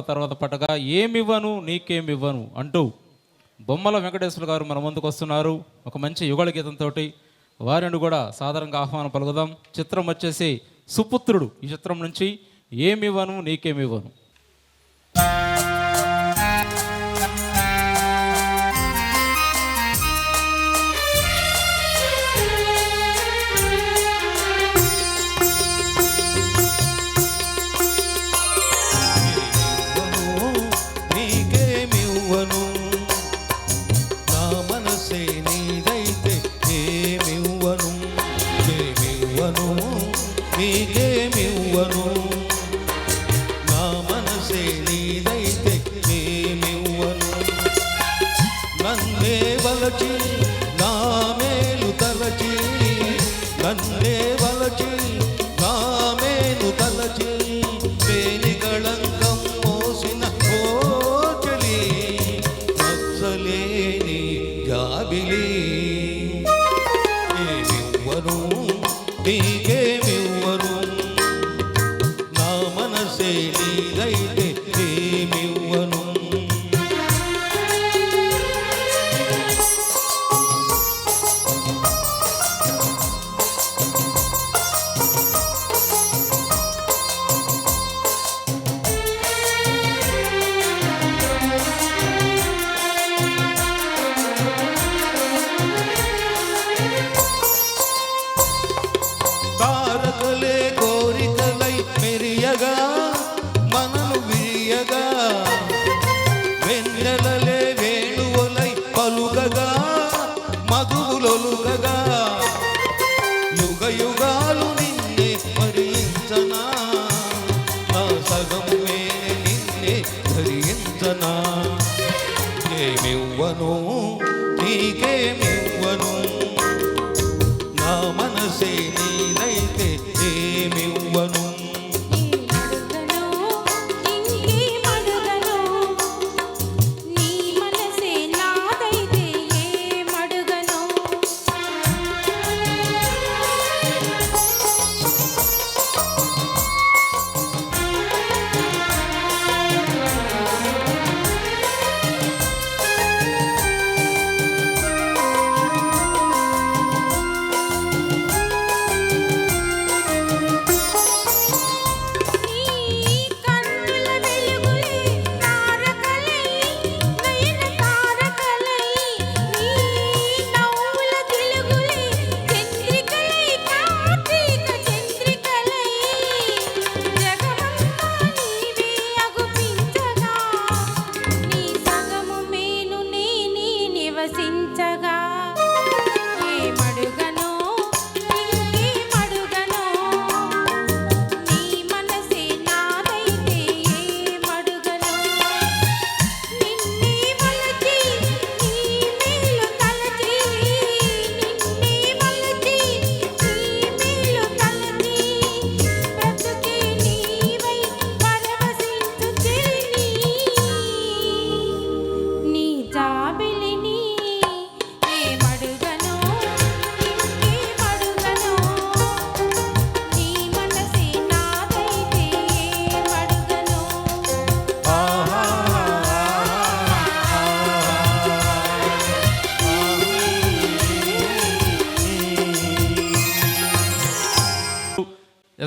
తర్వాత పట్టగా ఏమివ్వను నీకేమివ్వను అంటూ బొమ్మల వెంకటేశ్వర గారు మన ముందుకు వస్తున్నారు. ఒక మంచి యుగళ గీతంతో వారిని కూడా సాధారణంగా ఆహ్వానం పలుకుదాం. చిత్రం వచ్చేసి సుపుత్రుడు ఈ చిత్రం నుంచి ఏమివ్వను నీకేమివ్వను. melody.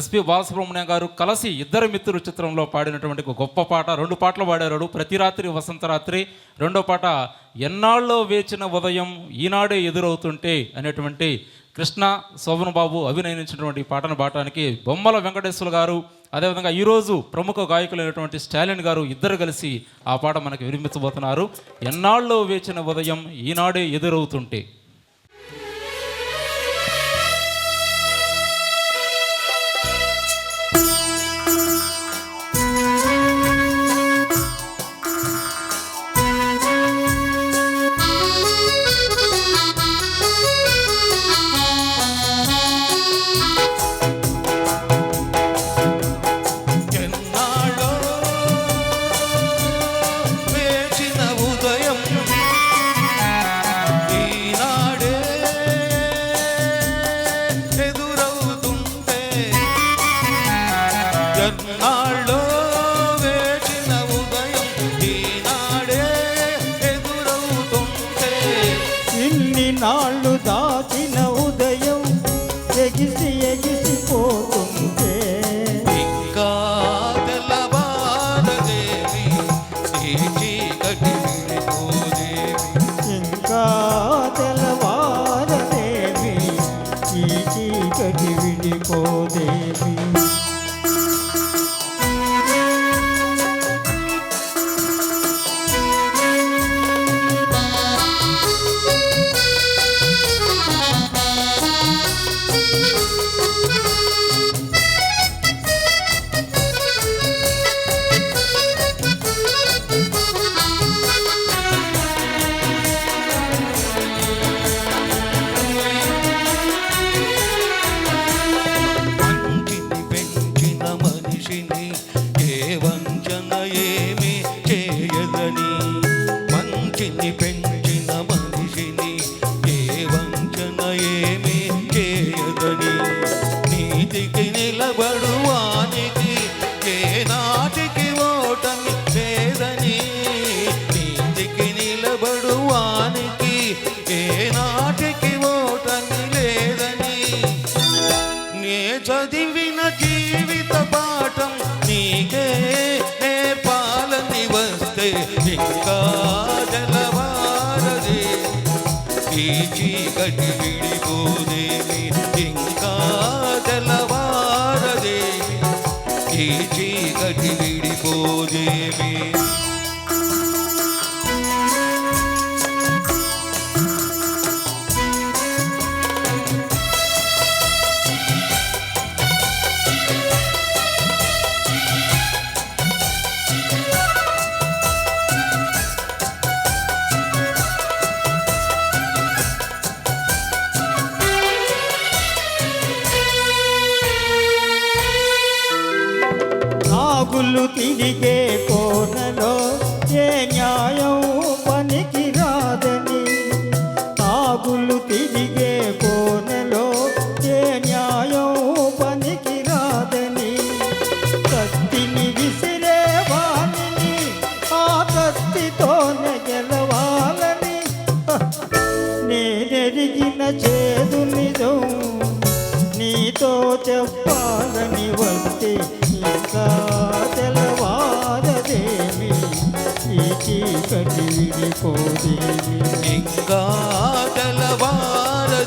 ఎస్పి బాలసుబ్రహ్మణ్యం గారు కలసి ఇద్దరు మిత్రులు చిత్రంలో పాడినటువంటి ఒక గొప్ప పాట. రెండు పాటలు పాడారు ప్రతి రాత్రి వసంత రాత్రి. రెండో పాట ఎన్నాళ్ళలో వేచిన ఉదయం ఈనాడే ఎదురవుతుంటే అనేటువంటి కృష్ణ శోభన్ బాబు అభినయించినటువంటి పాటను పాడటానికి బొమ్మల వెంకటేశ్వర గారు అదేవిధంగా ఈరోజు ప్రముఖ గాయకులైనటువంటి స్టాలిన్ గారు ఇద్దరు కలిసి ఆ పాట మనకి వినిపించబోతున్నారు. ఎన్నాళ్ళలో వేచిన ఉదయం ఈనాడే ఎదురవుతుంటే చదివిన జీవిత పాఠం నీకే నేర్పాలని వస్తే ఇంకా జలవారది. ఈ చీకటి విడిపోదేమి ఇంకా జలవారది. ఈ చీకటి విడిపోదేమి నాగులు తిరిగే కోనలో ఏ న్యాయం పనికి రాదని నాగులు తిరిగే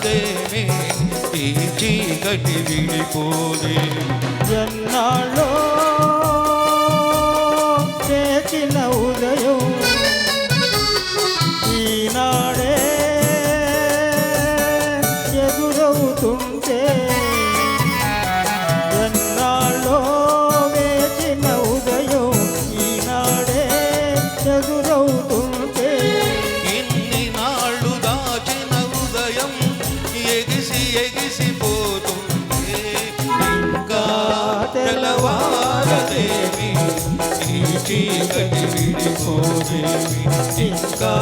విడిపోదేమి ఈ చీకటి విడిపోదే ఎన్నాళ్ళో చీకటి ఇంకా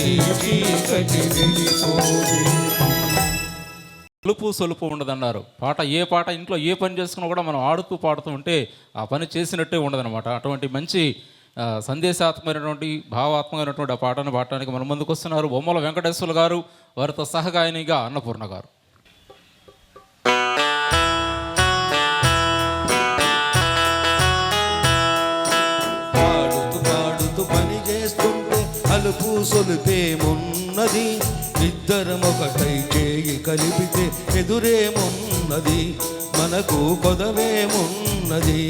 ఈ చీకటి సొలుపు సొలుపు ఉండదన్నారు. పాట ఏ పాట ఇంట్లో ఏ పని చేసుకున్నా కూడా మనం ఆడుతూ పాడుతూ ఉంటే ఆ పని చేసినట్టే ఉండదన్నమాట. అటువంటి మంచి సందేశాత్మకమైనటువంటి భావాత్మకమైనటువంటి ఆ పాటను పాడటానికి మన ముందుకు వస్తున్నారు బొమ్మల వెంకటేశ్వర గారు వారితో సహగాయనిగా అన్నపూర్ణ గారు. చేస్తుంటే సొలిపేమున్నది సొలుపేమున్నది ఇద్దరం ఒకటై చేయి కలిపితే ఎదురేమున్నది మనకు కొదవేమున్నది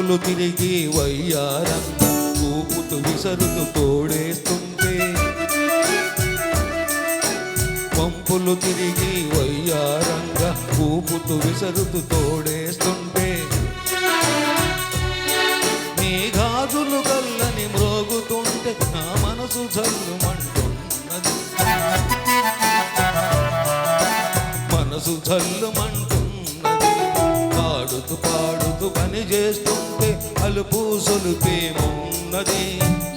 పంపులు తిరిగి వయ్యారంగా ఊపుతూ విసరుతూ తోడేస్తుంటే పంపులు తిరిగి వయ్యారంగ. ఊపుతూ విసరుతూ తోడేస్తుంటే నీ గాజులు కల్లని మ్రోగుతుంటే నా మనసు జల్లుమంటున్నది మనసు జల్లుమంటున్నది పాడుతూ పాడుతూ పని చేస్తుంది అలుపు సొలుపేమున్నది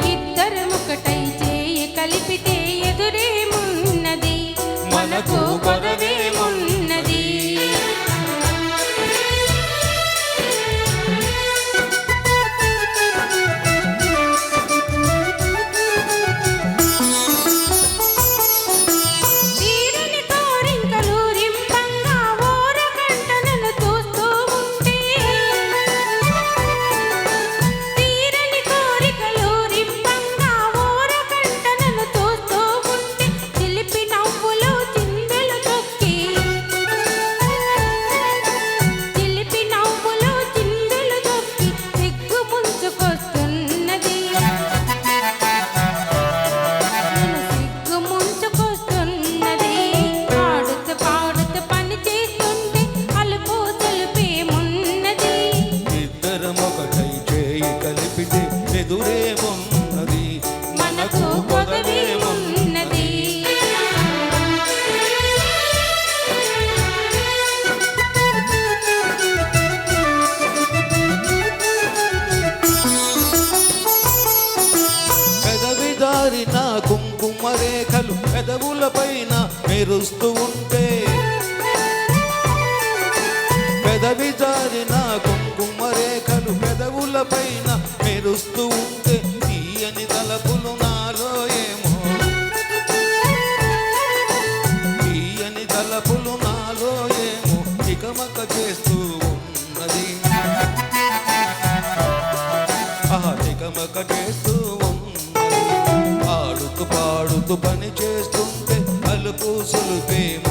ఇద్దరు ఒకటై చేయి కలిపితే పాడుతూ పని చేస్తుంటే అలుపు సులుపేమున్నది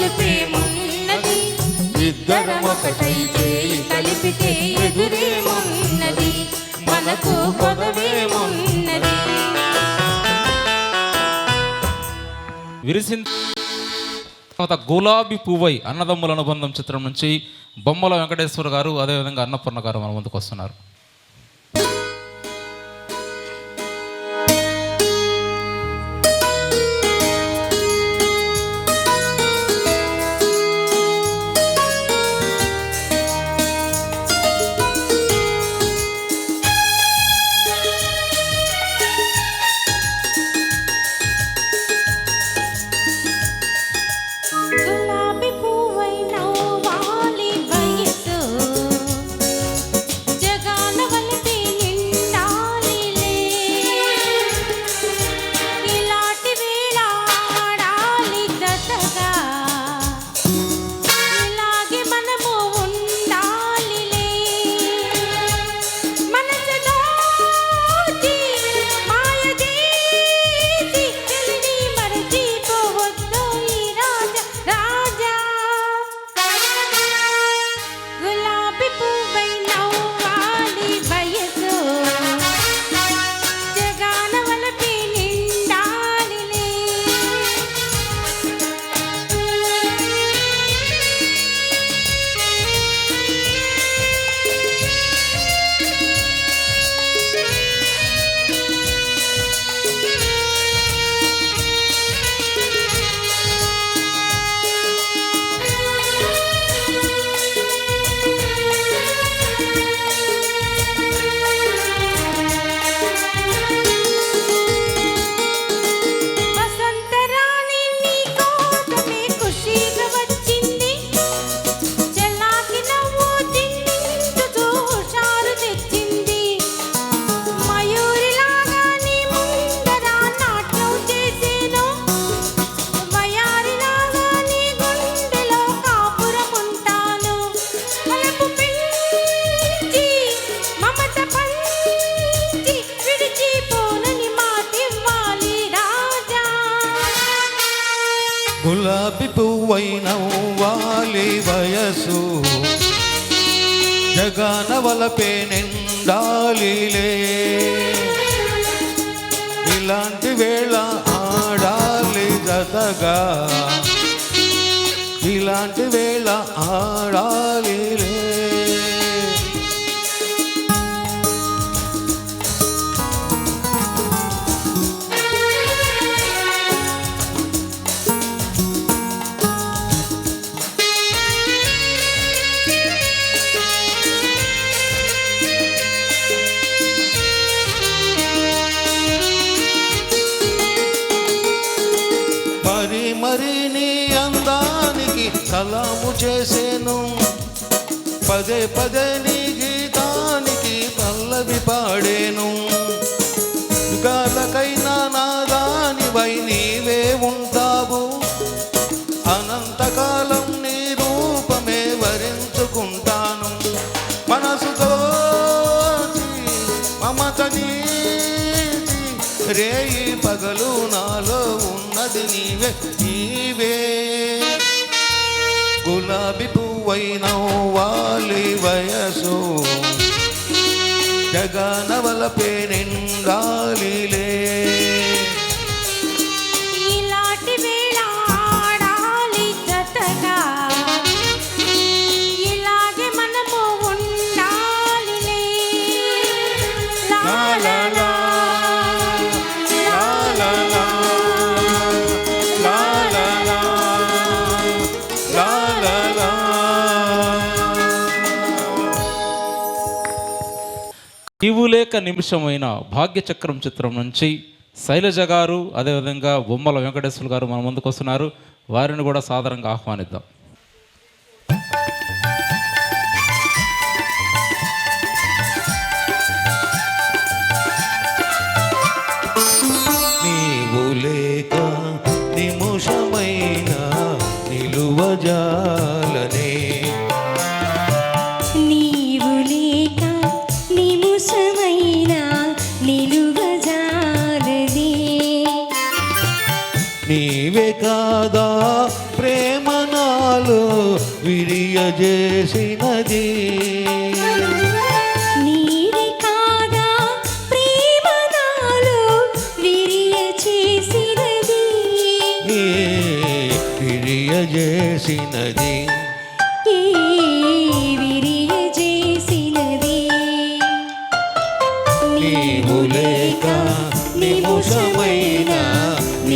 కలుపు సొలిపేమున్నది ఇద్దరం ఒకటైతే కలిపితే ఎదురేమున్నది. మనకు కొదవేమున్నది విరిసిన తర్వాత గులాబీ పువ్వై అన్నదమ్ముల అనుబంధం చిత్రం నుంచి బొమ్మల వెంకటేశ్వర గారు అదేవిధంగా అన్నపూర్ణ గారు మన ముందుకు వస్తున్నారు. నిండాలిలే. ఇలాంటి వేళ ఆడాలి జతగా. ఇలాంటి వేళ ఆడాలి గానము చేసేను. పదే పదే నీ గీతానికి పల్లవి పాడేను. యుగాలకైనా నాదానివై నీవే ఉంటావు. అనంతకాలం నీ రూపమే వరించుకుంటాను. మనసుతో మమతని రేయి పగలు నాలో ఉన్నది నీవే నీవే. గులాబి పువ్వైన వాలి వయసు. జగనవల పేరిండాలిలే కీలక నిమిషమైన భాగ్యచక్రం చిత్రం నుంచి శైలజ గారు అదేవిధంగా బొమ్మల వెంకటేశ్వర గారు మన ముందుకు వస్తున్నారు. వారిని కూడా సాధారణంగా ఆహ్వానిద్దాం.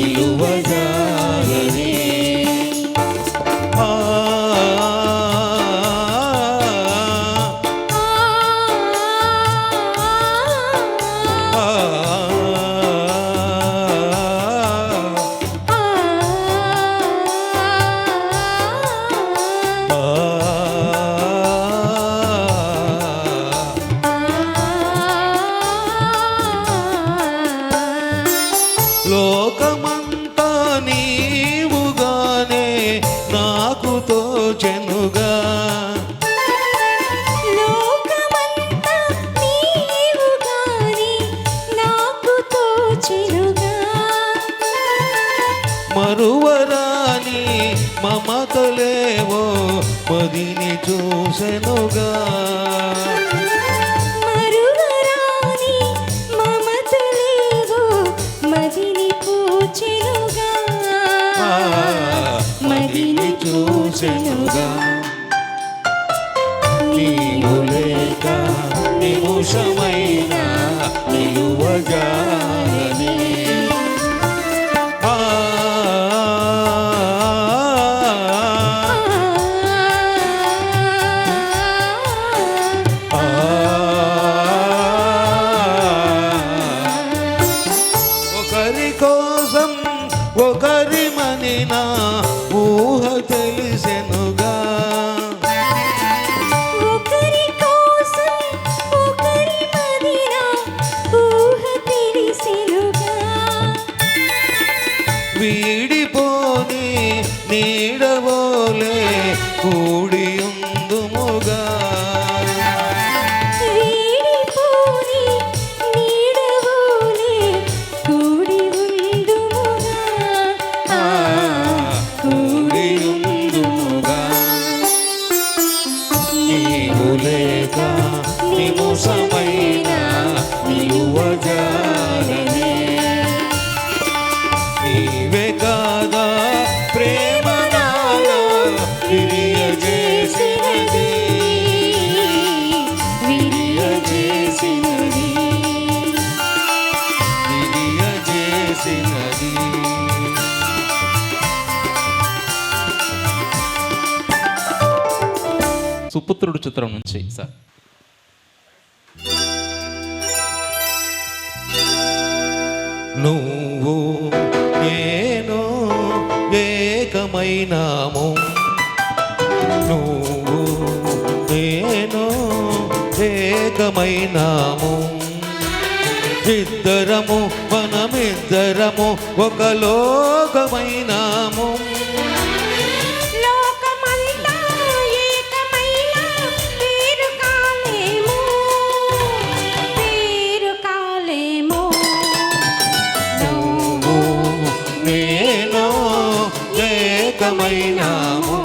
You. గాని మమతలేవో మదిని చూసెనుగా. మదిని చూసెనుగా. నీవు లేక నిమిషమైనా సూత్రం నుంచి సార్. నువ్వు నేను ఏకమైనాము. నువ్వు నేను ఏకమైనాము. ఇద్దరము మనమిద్దరము ఒక లోకమైనాము. అంకితమైనాము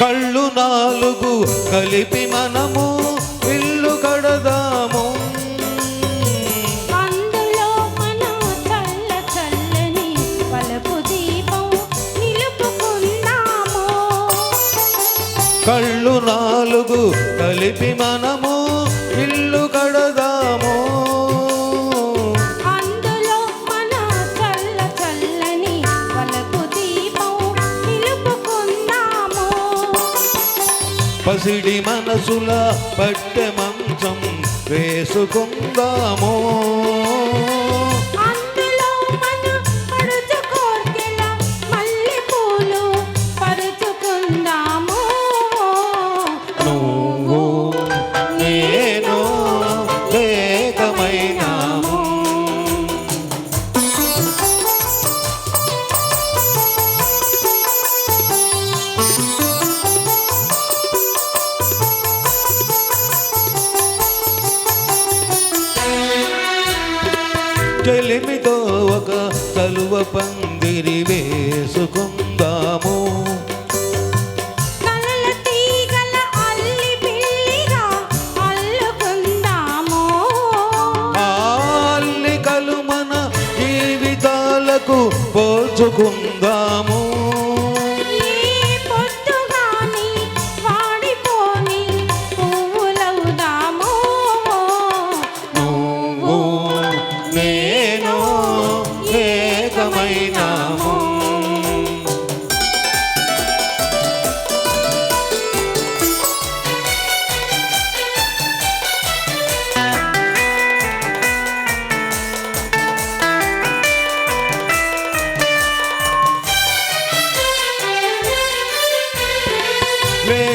కళ్ళు నాలుగు కలిపి మనం పసిడి మనసుల పట్టె మంచం వేసుకుందాము. ఒక కలువ పందిరి వేసుకుందాము.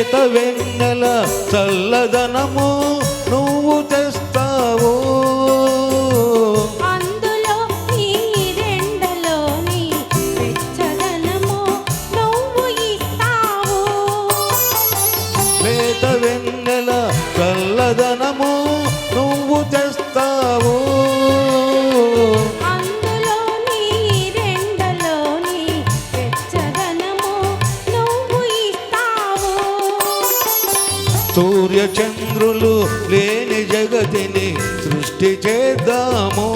చేత వెన్నెల చల్లదనము నువ్వు తెస్తావు. సృష్టి చేద్దాము.